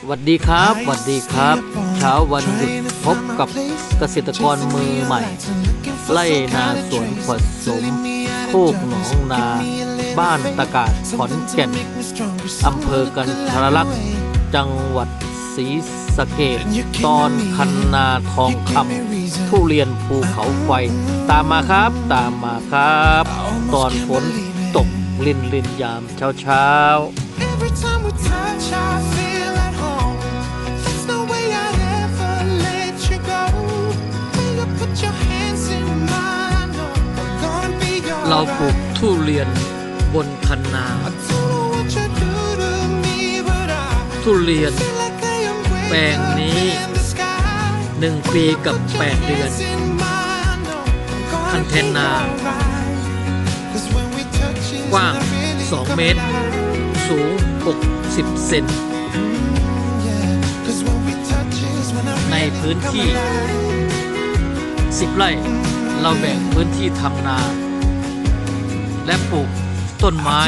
สวัสดีครับสวัสดีครับ เช้าวันหยุดพบกับเกษตรกรมือใหม่ ไล่นาสวนผสมโคกหนองนา บ้านตะกาดขอนแก่นอำเภอกันทรลักษณ์จังหวัดศรีสะเกดตอนคันนาทองคำทุเรียนภูเขาไฟ ตามมาครับ ตามมาครับ ตอนฝนตกลินลินยามเช้าเช้า Every time we touch, I เราปลูกทุเรียนบนคันนา ทุเรียน แปลงนี้หนึ่งปีกับแปดเดือน คันเทนนา กว้างสองเมตร สูง 60 เซนในพื้นที่ 10 ไร่ เราแบ่งพื้นที่ทำนา และปลูกต้นไม้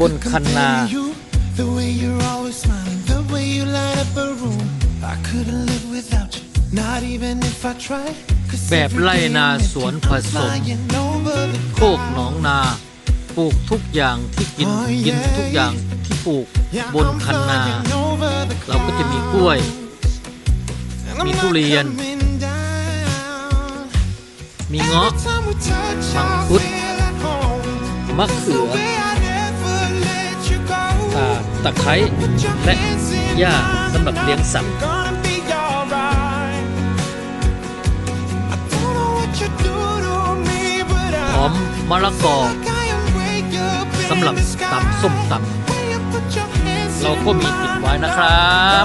บนคันนา แบบไล่นาสวนผสม โคกหนองนา ปลูกทุกอย่างที่กินกินทุกอย่างที่ปลูกบนคันนา เราก็จะมีกล้วย มีทุเรียน มีเงาะมังคุด มะเขือตะไคร้และหญ้าสำหรับเลี้ยงสัตว์หอมมะละกอสำหรับตำส้มตำเราก็มีติดไว้นะครับ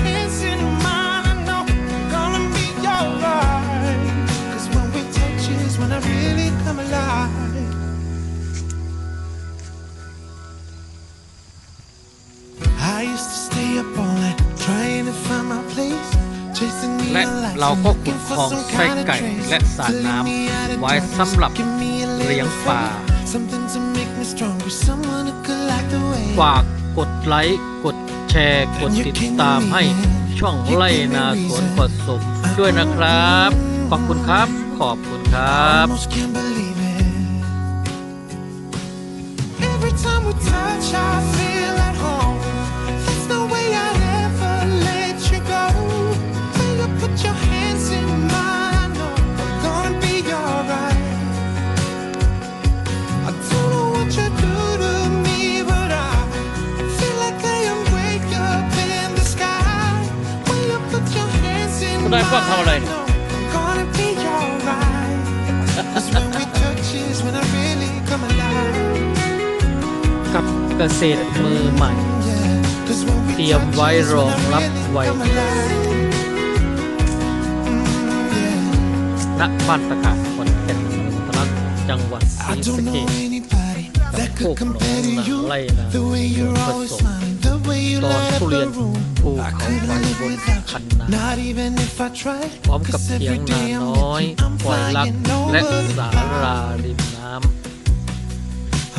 used to stay up all night trying to find my place, chasing และ neon lights เรา and ก็ขุ looking ดค for ลอง some ไส้ kind of ไก่ trace และสระ to lead น้ me out ำ at ไว้ night. สำหรับ Give me a เลี้ยง little ปลา favor, something to make me stronger, someone who could light the way. ฝากกดไลค์ กดแชร์ กดติดตามให้ช่องไล่นาสวนผสมด้วยนะครับ ขอบคุณครับ ขอบคุณครับ นาย mine, พวกทำอะไร I เนี่ย know I'm gonna be alright. Cause when we touch is when I really come alive. กับเกษตรมือใหม่ Yeah. Cause when we เตรียม touch ไว้ is ร when อง I รับ really ไว้ come alive. Mm, yeah. ณบ้านตะกาศขอนแก่นทะลักจังหวัดศ I รีสะ don't เก know ษ anybody that โค could กหนอง compare to นา you. ไล่นา The way สวน you're ผ always สม smiling, the way you ตอน light ทุ up เรีย the น room. ภูเขาไฟบนคันนาพร้อมกับเพียงนาน้อยควาอยลักและสาราริมน้ำ